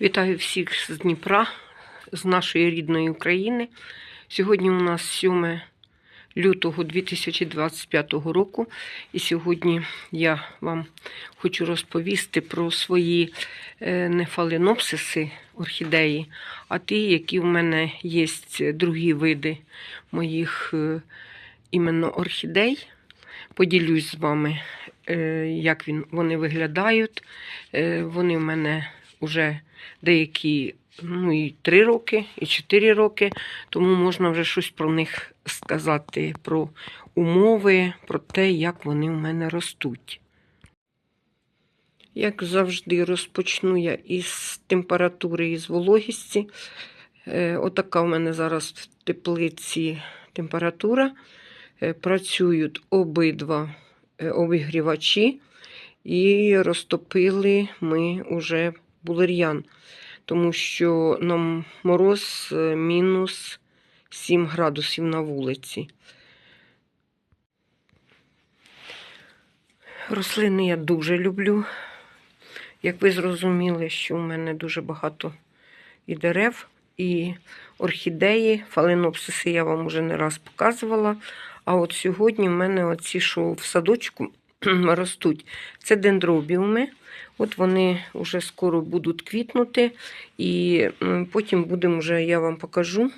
Вітаю всіх з Дніпра, з нашої рідної України. Сьогодні у нас 7 лютого 2025 року. І сьогодні я вам хочу розповісти про свої е, не фаленопсиси орхідеї, а ті, які в мене є другі види моїх е, іменно орхідей. Поділюсь з вами, е, як вони виглядають. Вони в мене вже деякі ну, і 3 роки, і 4 роки, тому можна вже щось про них сказати, про умови, про те, як вони в мене ростуть. Як завжди, розпочну я із температури і з вологісті. Е, Отака в мене зараз в теплиці температура. Е, Працюють обидва е, обігрівачі, і розтопили ми уже булер'ян, тому що нам мороз е, мінус 7 градусів на вулиці. Рослини я дуже люблю. Як ви зрозуміли, що у мене дуже багато і дерев, і орхідеї, фаленопсиси я вам уже не раз показувала. А от сьогодні в мене оці, що в садочку ростуть, це дендробіуми. От вони вже скоро будуть квітнути, і потім будемо вже, я вам покажу,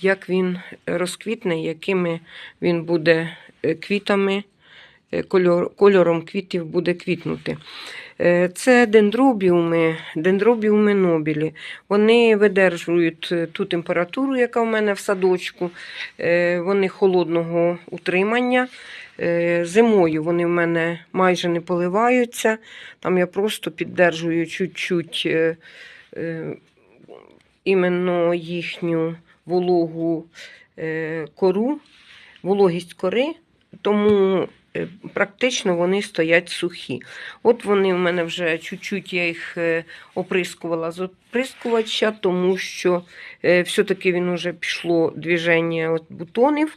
як він розквітне, якими він буде е, квітами, е, кольор, кольором квітів буде квітнути. Е, Це дендробіуми, дендробіуми нобілі. Вони видержують ту температуру, яка в мене в садочку. Вони холодного утримання. Е, Зимою вони в мене майже не поливаються. Там я просто піддержую чуть-чуть е, е, іменно їхню вологу кору, вологість кори, тому практично вони стоять сухі. От вони в мене вже чуть-чуть я їх оприскувала з оприскувача, тому що все-таки він вже пішло движення от бутонів,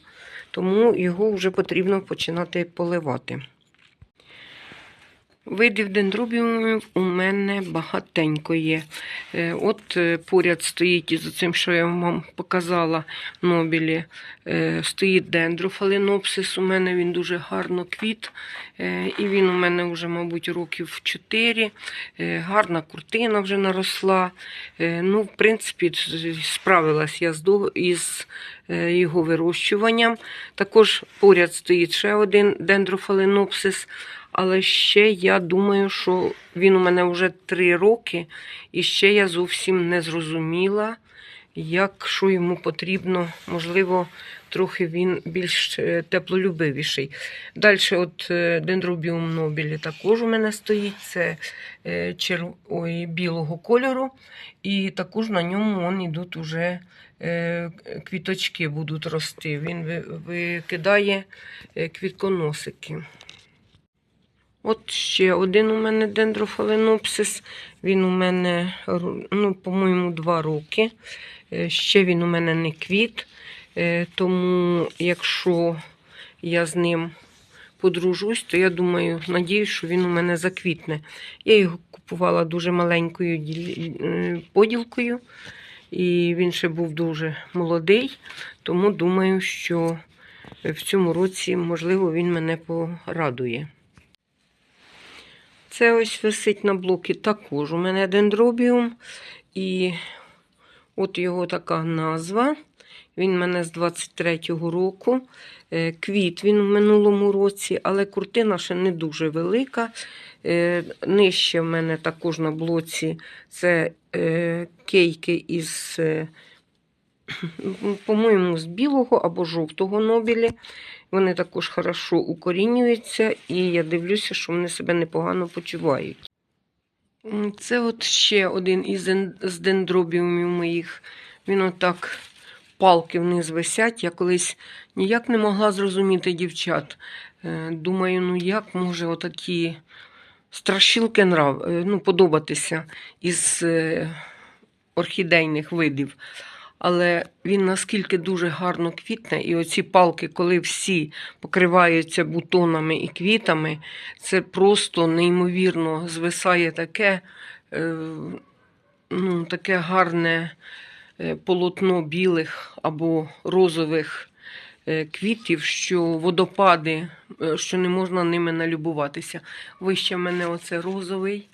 тому його вже потрібно починати поливати. Видів дендробіумів у мене багатенько є. Е, От е, поряд стоїть із цим, що я вам показала Нобілі, е, стоїть дендрофаленопсис. У мене він дуже гарно квіт. І він у мене вже, мабуть, років 4. Е, Гарна куртина вже наросла. Ну, в принципі, справилась я із його вирощуванням. Також поряд стоїть ще один дендрофаленопсис. Але ще я думаю, що він у мене вже три роки, і ще я зовсім не зрозуміла, як що йому потрібно. Можливо, трохи він більш е, теплолюбивіший. Далі, от е, дендробіум нобілі також у мене стоїть. Це е, чер... Ой, білого кольору. І також на ньому вон ідуть уже квіточки будуть рости. Він викидає квітконосики. От ще один у мене дендрофаленопсис. Він у мене, ну, по-моєму, два роки. Е, Ще він у мене не квіт. Е, Тому, якщо я з ним подружусь, то я думаю, надіюсь, що він у мене заквітне. Я його купувала дуже маленькою е, поділкою, і він ще був дуже молодий. Тому думаю, що в цьому році, можливо, він мене порадує. Це ось висить на блокі також у мене дендробіум. І от його така назва. Він в мене з 23-го року. Е, Квіт він в минулому році, але куртина ще не дуже велика. Е, Нижче в мене також на блоці це е, кейки із, по-моєму, з білого або жовтого нобілі. Вони також хорошо укорінюються, і я дивлюся, що вони себе непогано почувають. Це от ще один із дендробіумів моїх. Він отак палки вниз висять. Я колись ніяк не могла зрозуміти дівчат. Е, Думаю, ну як може отакі страшилки нрав, е, ну, подобатися із е, орхідейних видів. Але він наскільки дуже гарно квітне, і оці палки, коли всі покриваються бутонами і квітами, це просто неймовірно звисає таке. е, ну, таке гарне е, полотно білих або розових е, квітів, що водопади, що не можна ними налюбуватися. Вище в мене оце розовий.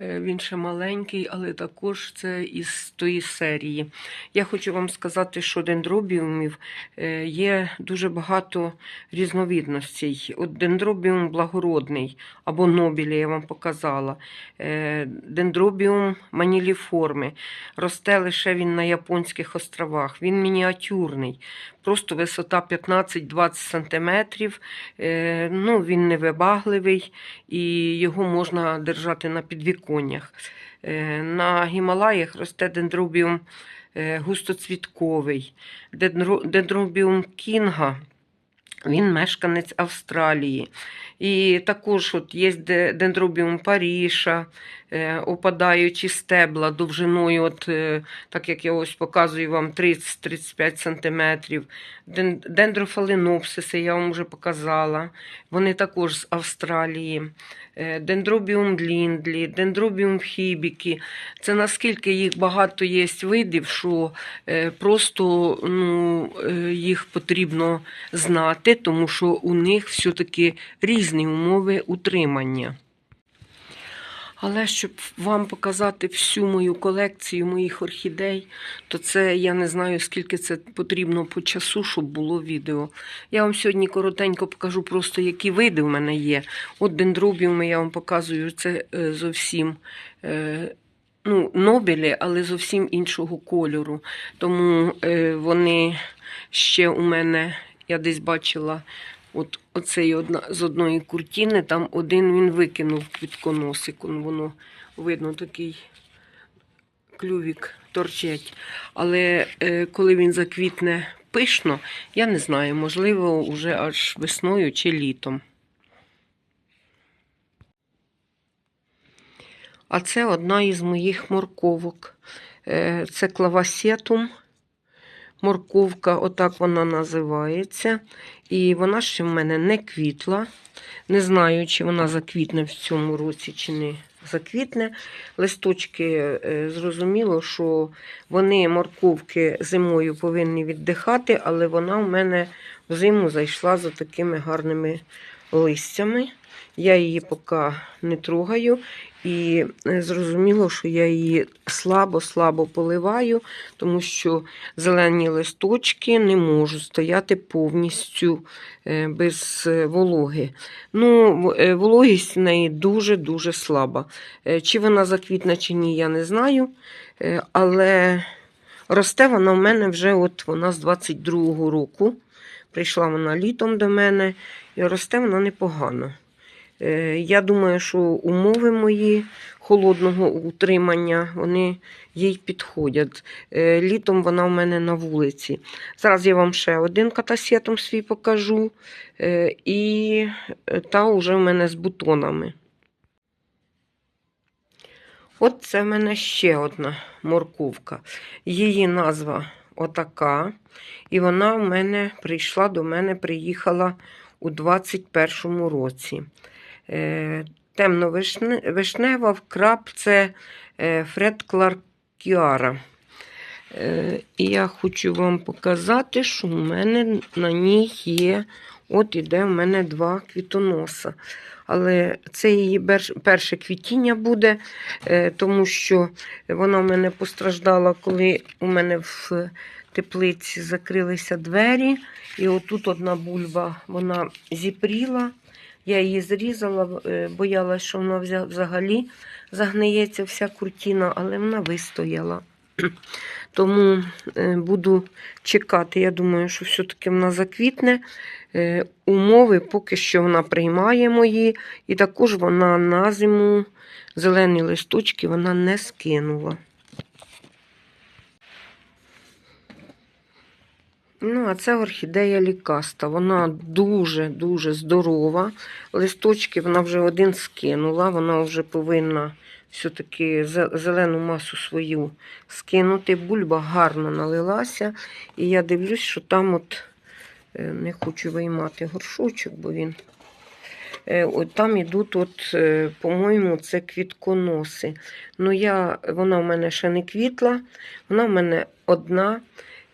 Е, Він ще маленький, але також це із тої серії. Я хочу вам сказати, що дендробіумів е, є дуже багато різновидностей. От дендробіум благородний або нобілі, я вам показала. Е, Дендробіум маніліформи. Росте лише він на Японських островах. Він мініатюрний. Просто висота 15-20 см. Е, Ну, він невибагливий і його можна держати на підвіконнях. Е, На Гімалаях росте дендробіум е, густоцвітковий. Дендро- Дендробіум кінга. Він мешканець Австралії. І також от є дендробіум Паріша, опадаючі стебла довжиною, от, е, так як я ось показую вам 30-35 см. Дендрофаленопсиси я вам вже показала. Вони також з Австралії. Е, Дендробіум дліндлі, дендробіум хібіки. Це наскільки їх багато є видів, що е, просто ну, е, їх потрібно знати, тому що у них все-таки різні умови утримання. Але щоб вам показати всю мою колекцію моїх орхідей, то це я не знаю, скільки це потрібно по часу, щоб було відео. Я вам сьогодні коротенько покажу просто, які види в мене є. От дендробіуми я вам показую, це е, зовсім. е, Ну, нобілі, але зовсім іншого кольору. Тому е, вони ще у мене, я десь бачила, от оцей одна, з одної куртини, там один він викинув квітконосик. он Воно видно такий клювік торчить. Але е, коли він заквітне пишно, я не знаю, можливо, уже аж весною чи літом. А це одна із моїх морковок. Е, Це клавасетум. Морковка, отак вона називається. І вона ще в мене не квітла. Не знаю, чи вона заквітне в цьому році, чи не заквітне. Листочки е, зрозуміло, що вони морковки зимою повинні віддихати, але вона в мене взиму зайшла за такими гарними листями. Я її поки не трогаю. І е, зрозуміло, що я її слабо-слабо поливаю, тому що зелені листочки не можуть стояти повністю е, без е, вологи. Ну, вологість в неї дуже-дуже слаба. Чи вона заквітне, чи ні, я не знаю. Але росте вона в мене вже от вона з 22-го року. Прийшла вона літом до мене, і росте вона непогано. Е, Я думаю, що умови мої холодного утримання вони їй підходять. Е, Літом вона в мене на вулиці. Зараз я вам ще один катасетом свій покажу. Е, І та вже в мене з бутонами. От це в мене ще одна морковка. Її назва отака. І вона в мене прийшла до мене, приїхала у 21-му році. Е, Темно-вишнева вкраб це е, Фред Кларкіара. Е, І я хочу вам показати, що у мене на ній є, от іде в мене два квітоноса. Але це її перше квітіння буде, е, тому що вона в мене постраждала, коли у мене в теплиці закрилися двері. І отут одна бульба вона зіпріла. Я її зрізала, е, боялась, що вона взагалі загниється вся куртина, але вона вистояла. Тому е, буду чекати. Я думаю, що все-таки вона заквітне. Е, Умови поки що вона приймає мої, і також вона на зиму зелені листочки вона не скинула. Ну, а це орхідея лікаста. Вона дуже-дуже здорова. Листочки вона вже один скинула, вона вже повинна все-таки зелену масу свою скинути. Бульба гарно налилася. І я дивлюсь, що там от е, не хочу виймати горшочок, бо він Е, там ідуть, от, е, по-моєму, це квітконоси. Ну, я, вона в мене ще не квітла, вона в мене одна,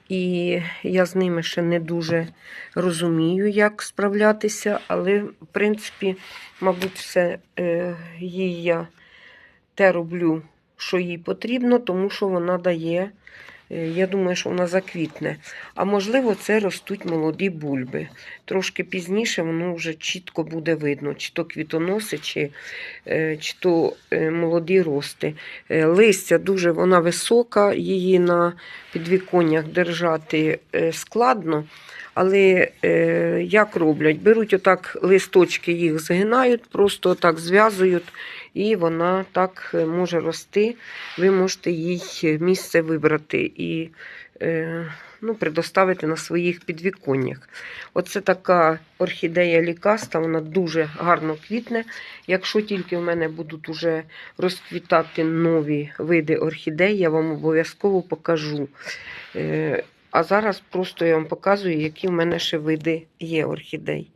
і я з ними ще не дуже розумію, як справлятися, але, в принципі, мабуть, все е, їй я те роблю, що їй потрібно, тому що вона дає. Е, Я думаю, що вона заквітне. А можливо, це ростуть молоді бульби. Трошки пізніше воно вже чітко буде видно, чи то квітоноси, чи, е, чи то е, молоді рости. Листя дуже вона висока, її на підвіконнях держати складно. Але як роблять? Беруть отак листочки, їх згинають, просто отак зв'язують, і вона так е, може рости. Ви можете їй місце вибрати і е, ну, предоставити на своїх підвіконнях. Оце така орхідея лікаста, вона дуже гарно квітне. Якщо тільки в мене будуть уже розквітати нові види орхідей, я вам обов'язково покажу. Е, а зараз просто я вам показую, які в мене ще види є орхідей.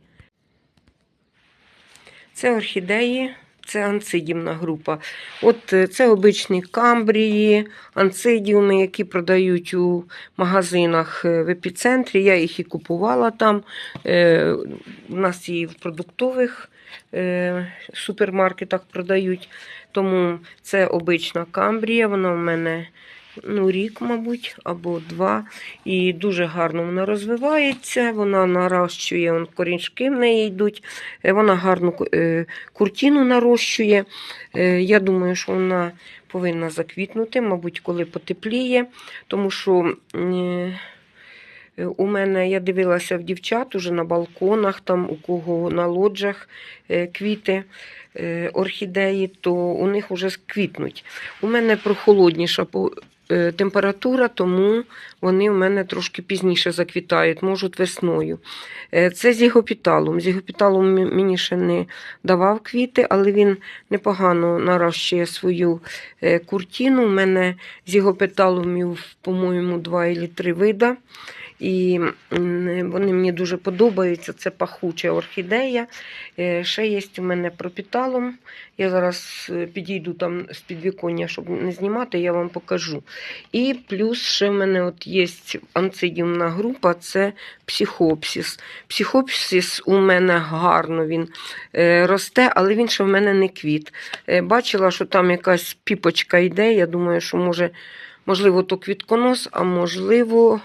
Це орхідеї, це анцидіумна група. От е, це обичні камбрії, анцидіуми, які продають у магазинах е, в епіцентрі. Я їх і купувала там. Е, У нас і в продуктових супермаркетах продають. Тому це обична камбрія, вона в мене ну, рік, мабуть, або два. І дуже гарно вона розвивається, вона нарощує, он, корінчки в неї йдуть, Е, вона гарну е, куртину нарощує. Е, Я думаю, що вона повинна заквітнути, мабуть, коли потепліє, тому що. У мене я дивилася в дівчат уже на балконах, там у кого на лоджах квіти, орхідеї, то у них вже квітнуть. У мене прохолодніша температура, тому вони у мене трошки пізніше заквітають, можуть весною. Е, Це зігопіталум. Зігопіталум мені ще не давав квіти, але він непогано нарощує свою куртіну. куртину. У мене зігопіталумів, по-моєму, два і три вида. І вони мені дуже подобаються. Це пахуча орхідея. Е, Ще є у мене пропіталом. Я зараз е, підійду там з підвіконня, щоб не знімати, я вам покажу. І плюс ще в мене от є анцидіумна група, це психопсис. Психопсис у мене гарно він е, росте, але він ще в мене не квіт. Бачила, що там якась піпочка йде. Я думаю, що може, можливо, то квітконос, а можливо,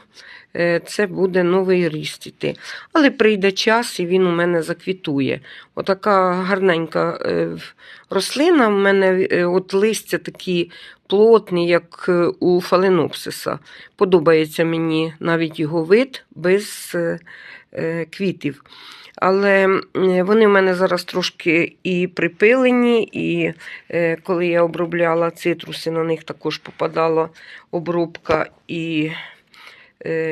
це буде новий ріст іти. Але прийде час і він у мене заквітує. Отака гарненька е, рослина. У мене е, от листя такі плотні, як е, у фаленопсиса. Подобається мені навіть його вид без е, е, квітів. Але вони в мене зараз трошки і припилені, і е, коли я обробляла цитруси, на них також попадала обробка і е,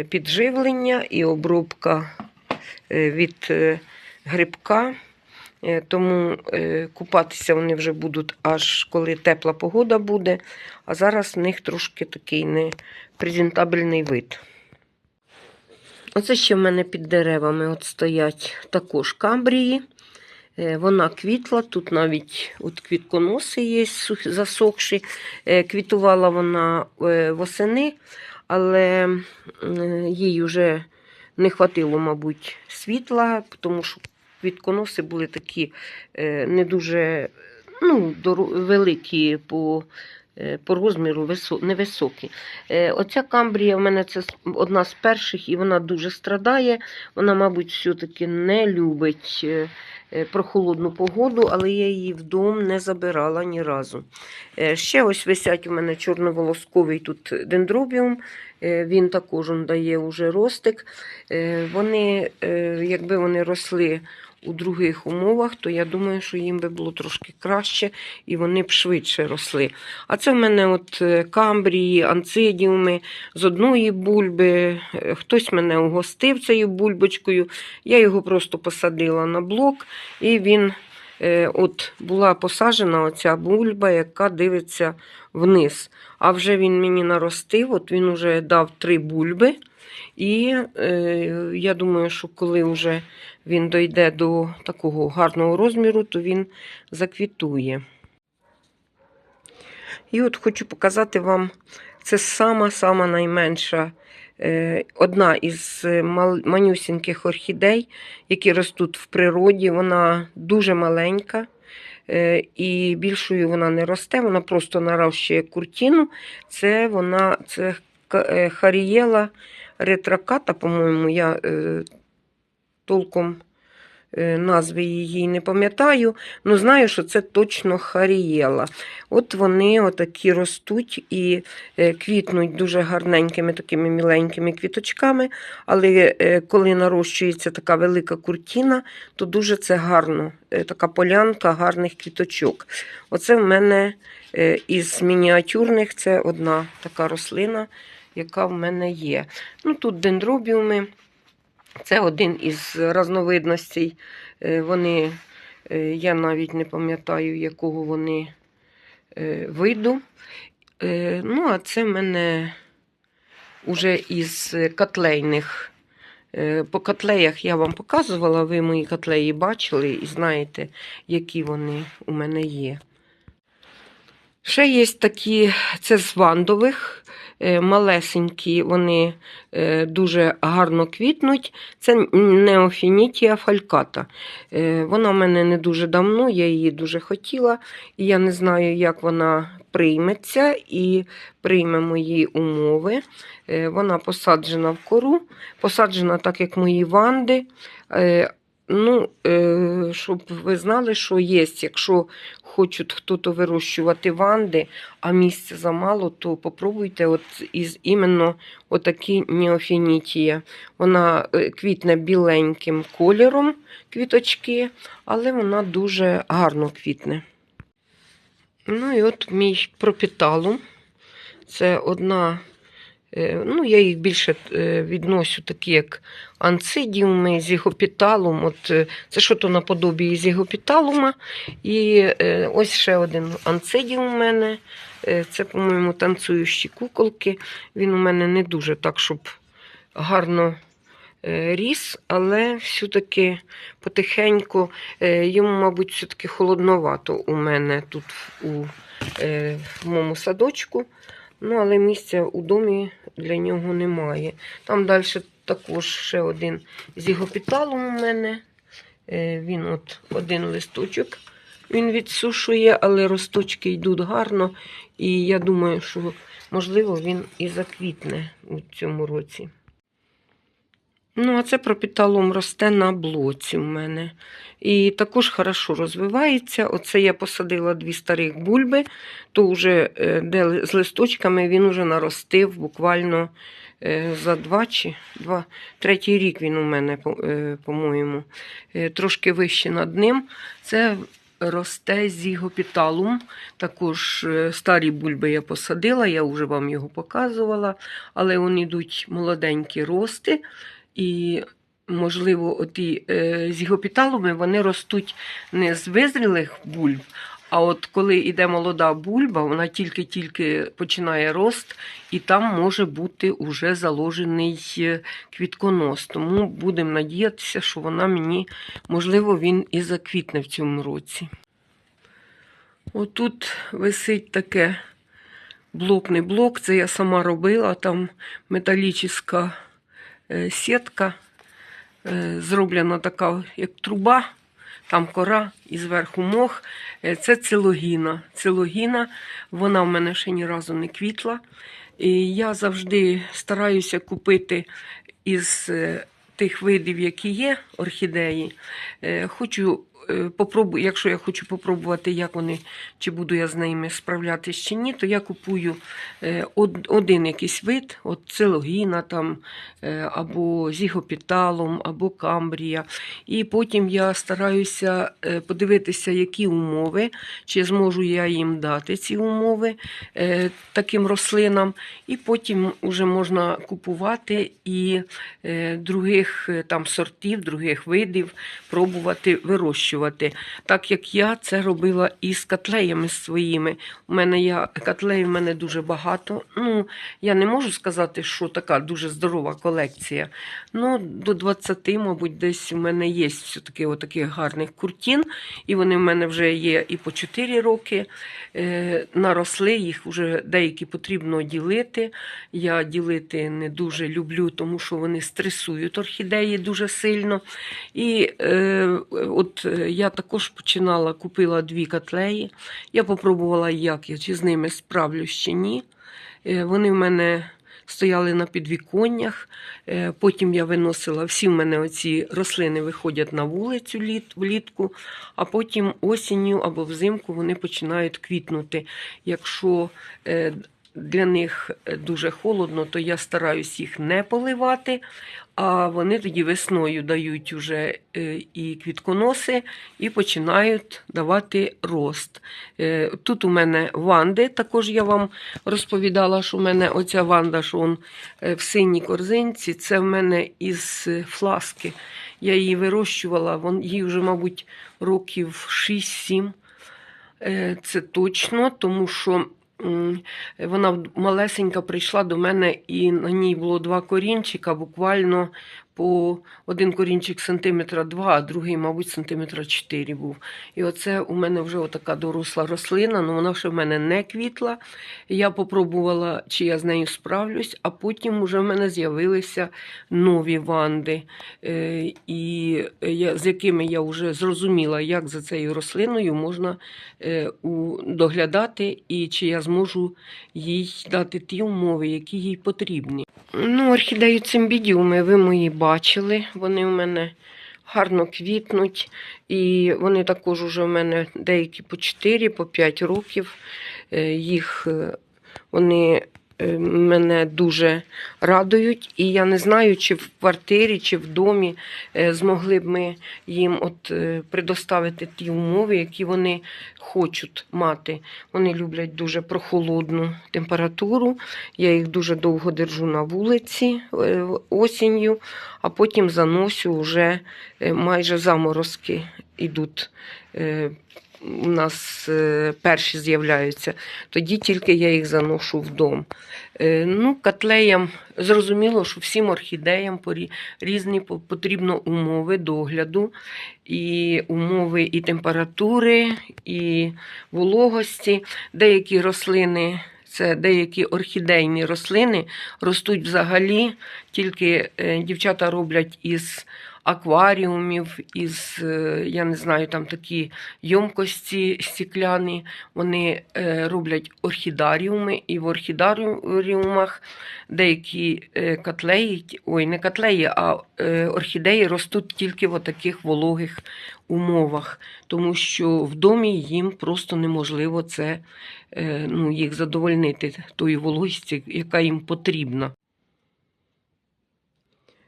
підживлення, і обробка е, від е, грибка. Е, Тому е, купатися вони вже будуть аж коли тепла погода буде, а зараз в них трошки такий непрезентабельний вид. Оце ще в мене під деревами от стоять також камбрії. Е, Вона квітла, тут навіть от квітконоси є засохші. Е, Квітувала вона е, восени, але їй вже не хватило, мабуть, світла, тому що квітконоси були такі е, не дуже ну, великі по, по розміру, невисокі. Е, Оця камбрія в мене це одна з перших, і вона дуже страдає. Вона, мабуть, все-таки не любить е, е, прохолодну погоду, але я її вдома не забирала ні разу. Е, Ще ось висять у мене чорноволосковий тут дендробіум. Е, Він також дає уже ростик. Е, Вони, е, якби вони росли у других умовах, то я думаю, що їм би було трошки краще і вони б швидше росли. А це в мене от е, камбрії, анцидіуми з одної бульби. Е, Хтось мене угостив цією бульбочкою. Я його просто посадила на блок, і він е, от була посаджена оця бульба, яка дивиться вниз. А вже він мені наростив, от він вже дав три бульби. І е, я думаю, що коли вже він дойде до такого гарного розміру, то він заквітує. І от хочу показати вам, це сама-сама найменша, е, одна із е, манюсіньких орхідей, які ростуть в природі. Вона дуже маленька. е, І більшою вона не росте, вона просто нарощує куртину. Це вона це е, Харієла ретраката, по-моєму, я е, толком е, назви її не пам'ятаю, але знаю, що це точно Харієла. От вони отакі ростуть і е, квітнуть дуже гарненькими такими міленькими квіточками, але е, коли нарощується така велика куртіна, то дуже це гарно, е, така полянка гарних квіточок. Оце в мене е, із мініатюрних це одна така рослина, яка в мене є. Ну, тут дендробіуми. Це один із разновидностей. Е, Вони, е, я навіть не пам'ятаю, якого вони е, виду. Ну, а це в мене уже із котлейних. По котлеях я вам показувала, ви мої котлеї бачили і знаєте, які вони у мене є. Ще є такі, це з вандових, малесенькі, вони е, дуже гарно квітнуть. Це неофінітія фальката. Е, Вона в мене не дуже давно, я її дуже хотіла, і я не знаю, як вона прийметься і прийме мої умови. Е, Вона посаджена в кору, посаджена так, як мої ванди. Ну, е, щоб ви знали, що є, якщо хочуть хтось вирощувати ванди, а місця замало, то попробуйте от із іменно отакі неофінітія. Вона е, квітне біленьким кольором квіточки, але вона дуже гарно квітне. Ну і от мій пропіталум. Це одна. Е, Ну, я їх більше е, відносю такі, як анцидіуми, зігопіталум. От е, це що то наподобі зігопіталума. І ось ще один анцидіум у мене. Це, по-моєму, танцюючі куколки. Він у мене не дуже так, щоб гарно ріс, але все-таки потихеньку йому, мабуть, все-таки холодновато у мене тут у в моєму садочку. Ну, але місця у домі для нього немає. Там далі також ще один з зігопіталум у мене. Е, Він от один листочок він відсушує, але росточки йдуть гарно. І я думаю, що можливо він і заквітне у цьому році. Ну, а це пропіталом росте на блоці в мене. І також хорошо розвивається. Оце я посадила дві старих бульби, то вже е, де з листочками він уже наростив буквально е, за два чи два, третій рік він у мене, е, по-моєму, трошки вище над ним. Це росте зігопіталум. Також е, старі бульби я посадила, я вже вам його показувала, але вони йдуть молоденькі рости. І, можливо, оті е, зігопіталуми вони ростуть не з визрілих бульб, а от коли йде молода бульба, вона тільки-тільки починає рост, і там може бути уже заложений е, квітконос. Тому будемо надіятися, що вона мені, можливо, він і заквітне в цьому році. Отут висить таке блок не блок, це я сама робила, там металічна сітка, е, зроблена така, як труба, там кора і зверху мох. Е, Це цилогіна. Цилогіна, вона в мене ще ні разу не квітла. І я завжди стараюся купити із е, тих видів, які є, орхідеї. Е, Хочу е, попробую, якщо я хочу попробувати, як вони, чи буду я з ними справлятися чи ні, то я купую е, один якийсь вид, от целогіна там, е, або зігопіталом, або камбрія. І потім я стараюся е, подивитися, які умови, чи зможу я їм дати ці умови е, таким рослинам. І потім вже можна купувати і е, других е, там сортів, других видів пробувати вирощувати. Вирощувати, так як я це робила із котлеями своїми. У мене я котлеїв в мене дуже багато. Ну, я не можу сказати, що така дуже здорова колекція. Ну, до 20, мабуть, десь у мене є все-таки отаких гарних куртін, і вони в мене вже є і по 4 роки. Е, наросли, їх вже деякі потрібно ділити. Я ділити не дуже люблю, тому що вони стресують орхідеї дуже сильно. І е, от я також починала, купила дві котлеї. Я попробувала, як я чи з ними справлюсь чи ні. Е, вони в мене стояли на підвіконнях. Е, Потім я виносила, всі в мене оці рослини виходять на вулицю літ, влітку, а потім осінню або взимку вони починають квітнути. Якщо е, для них дуже холодно, то я стараюсь їх не поливати, а вони тоді весною дають уже е, і квітконоси, і починають давати рост. Е, Тут у мене ванди, також я вам розповідала, що в мене оця ванда, що он е, в синій корзинці, це в мене із е, фласки. Я її вирощувала, їй вже, мабуть, років 6-7. Е, Це точно, тому що вона малесенька прийшла до мене, і на ній було два корінчика, буквально по один корінчик сантиметра два, а другий, мабуть, сантиметра чотири був. І оце у мене вже отака доросла рослина, але вона ще в мене не квітла. Я попробувала, чи я з нею справлюсь, а потім вже в мене з'явилися нові ванди, е, і я, з якими я вже зрозуміла, як за цією рослиною можна е, доглядати, і чи я зможу їй дати ті умови, які їй потрібні. Ну, орхідею цимбідіуми ви мої бачили. Вони у мене гарно квітнуть. І вони також уже в мене деякі по 4, по 5 років. Е, Їх е, вони мене дуже радують. І я не знаю, чи в квартирі, чи в домі е, змогли б ми їм от е, предоставити ті умови, які вони хочуть мати. Вони люблять дуже прохолодну температуру. Я їх дуже довго держу на вулиці е, осінню, а потім заносю вже е, майже заморозки йдуть. У нас е, перші з'являються, тоді тільки я їх заношу в дом. Е, Ну, котлеям зрозуміло, що всім орхідеям різні потрібно умови догляду, і умови і температури, і вологості. Деякі рослини, це деякі орхідейні рослини, ростуть взагалі, тільки е, дівчата роблять із акваріумів, із, е, я не знаю, там такі йомкості стікляні. Вони е, роблять орхідаріуми, і в орхідаріумах деякі е, котлеї, ой, не котлеї, а орхідеї ростуть тільки в таких вологих умовах, тому що в домі їм просто неможливо це ну, їх задовольнити тої вологості, яка їм потрібна.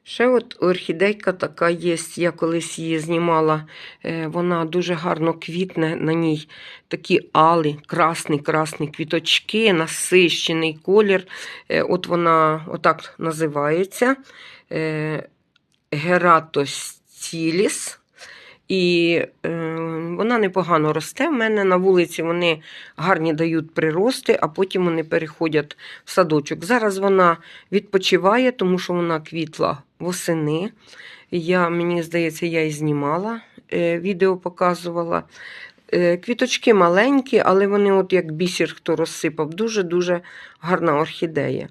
Ще от орхідейка така є, я колись її знімала, е, вона дуже гарно квітне, на ній такі али, красні, красні квіточки, насищений колір. Е, От вона отак називається е, Гератостіліс. І вона непогано росте. В мене на вулиці вони гарні дають прирости, а потім вони переходять в садочок. Зараз вона відпочиває, тому що вона квітла восени. Я, мені здається, я і знімала, е, відео показувала. Е, Квіточки маленькі, але вони, от як бісер, хто розсипав, дуже-дуже гарна орхідея.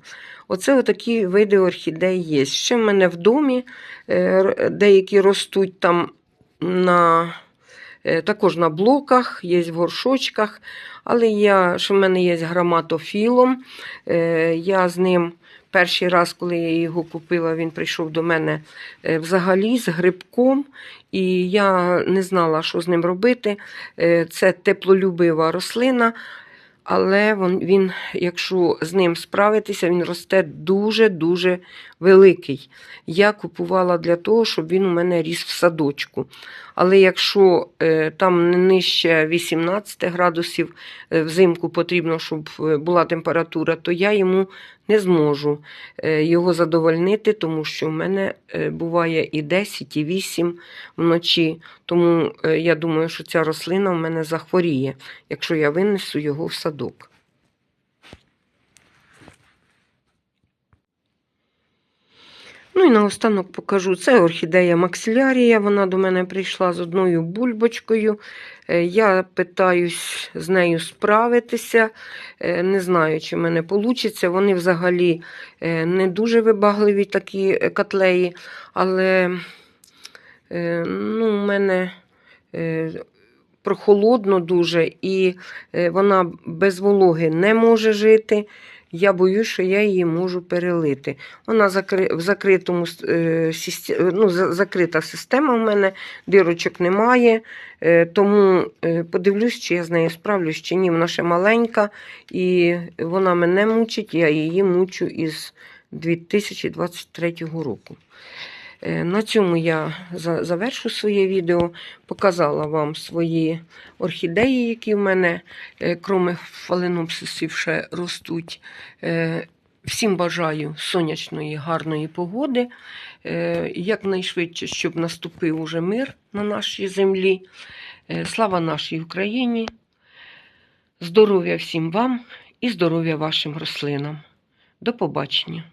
Оце отакі види орхідей є. Ще в мене в домі е, деякі ростуть там на, також на блоках, є в горшочках. Але я, що в мене є граматофілом, я з ним перший раз, коли я його купила, він прийшов до мене е, взагалі з грибком, і я не знала, що з ним робити. Е, Це теплолюбива рослина. Але він, якщо з ним справитися, він росте дуже-дуже великий. Я купувала для того, щоб він у мене ріс в садочку. Але якщо е, там не нижче 18 градусів е, взимку потрібно, щоб е, була температура, то я йому не зможу його задовольнити, тому що в мене буває і 10, і 8 вночі. Тому я думаю, що ця рослина в мене захворіє, якщо я винесу його в садок. Ну і наостанок покажу. Це орхідея максилярія. Вона до мене прийшла з одною бульбочкою. Е, Я питаюсь з нею справитися. Е, Не знаю, чи в мене вийде. Вони взагалі е, не дуже вибагливі такі котлеї, але ну, у мене прохолодно дуже, і вона без вологи не може жити. Я боюсь, що я її можу перелити. Вона в закритому е, сісті- ну, закрита система в мене, дирочок немає. Е, тому е, подивлюсь, чи я з нею справлюсь, чи ні. Вона ще маленька, і вона мене мучить, я її мучу із 2023 року. Е, На цьому я завершу своє відео. Показала вам свої орхідеї, які в мене, е, кроме фаленопсисів, ще ростуть. Е, Всім бажаю сонячної, гарної погоди. Якнайшвидше, щоб наступив уже мир на нашій землі. Слава нашій Україні. Здоров'я всім вам і здоров'я вашим рослинам. До побачення!